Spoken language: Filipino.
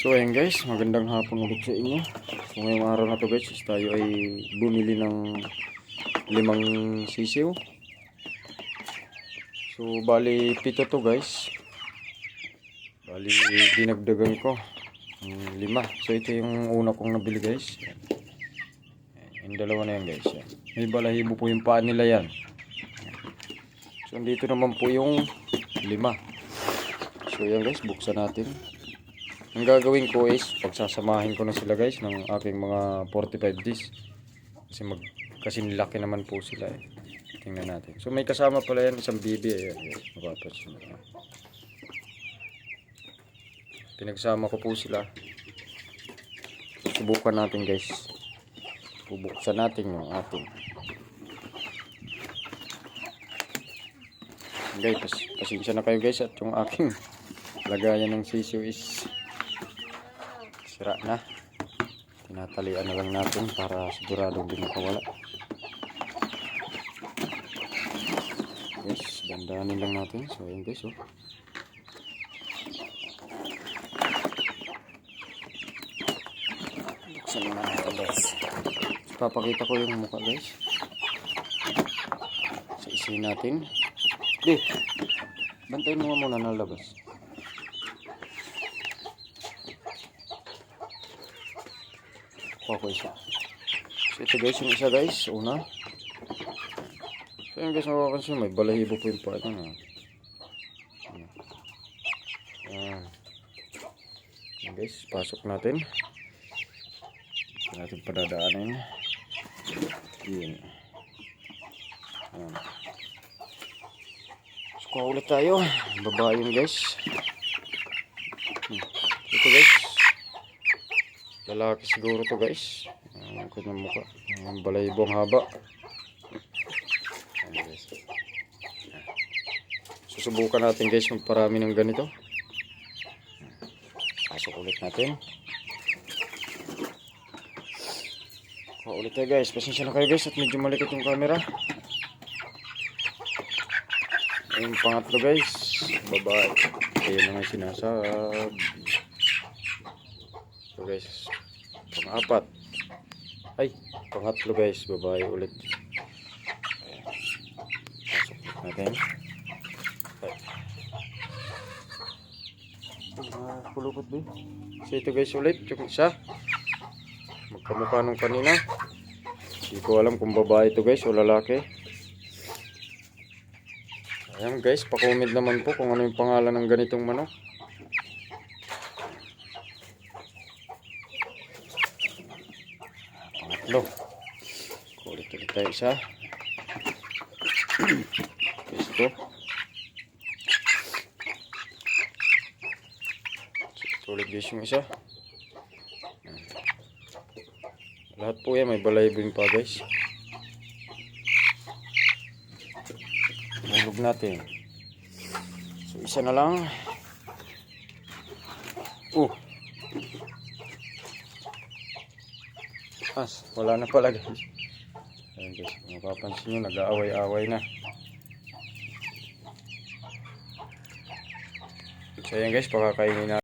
So ayan guys, magandang hapon ulit sa inyo. So ngayong araw na to guys, tayo ay bumili ng limang sisiw. So bali pito to guys. Bali dinagdagan ko ng lima. So ito yung una kong nabili guys. Yung dalawa na yan guys. Yan. May balahibo po yung paa nila yan. So dito naman po yung lima. So yan guys, buksan natin. Ang gagawin ko is pagsasamahin ko na sila guys ng aking mga 45 days. Kasi mag kasi nilaki naman po sila eh. Tingnan natin. So may kasama pala yan isang bibi eh. Mapapansin mo. Pinagsama ko po sila. Subukan natin guys. Bubuksan natin yung ating. Guys, pas pasensya na kayo guys at yung aking lagayan ng sisiyo is sira na. Tinatalian na lang natin para siguradong di makawala. Guys dandanin lang natin. So ayun guys oh. Buksan na natin guys. Papakita ko yung mukha guys. Sa isin natin. Di. Bantayin mo muna na ko isa. So ito guys, yung isa guys, una. So yun guys, makakansin, may balahibo po yung part. Ano? Ayan. Ayan guys, pasok natin. Ito natin padadaanin. Yun. Ayan. So kuha ulit tayo. Babae yun guys. Hmm. Lalaki siguro to guys. Ang kanyang mukha. Ang balaybong haba. Ayan. Susubukan natin guys magparami ng ganito. Pasok ulit natin. Kuha ulit tayo guys. Pasensya na kayo guys at medyo malikot yung camera. Yung pangatlo guys. Babae. Ayun na nga yung sinasab. So guys, pang-apat. Ay, pangatlo guys, babae ulit. Pasok natin. Ay. Kulupot ba? So ito guys ulit, yung isa. Magkamukha nung kanina. Hindi ko alam kung babae ito guys o lalaki. Ayan guys, pakomment naman po kung ano yung pangalan ng ganitong manok. Pangatlo. Kulit ulit tayo isa. Ito. Sulit guys yung isa. Lahat po yan may balaybing pa guys. Hulog natin. So isa na lang. Uh. As, wala na pala guys. Ayan guys, mapapansin nyo, nag-aaway-aaway na. So ayan guys, pakakainin na.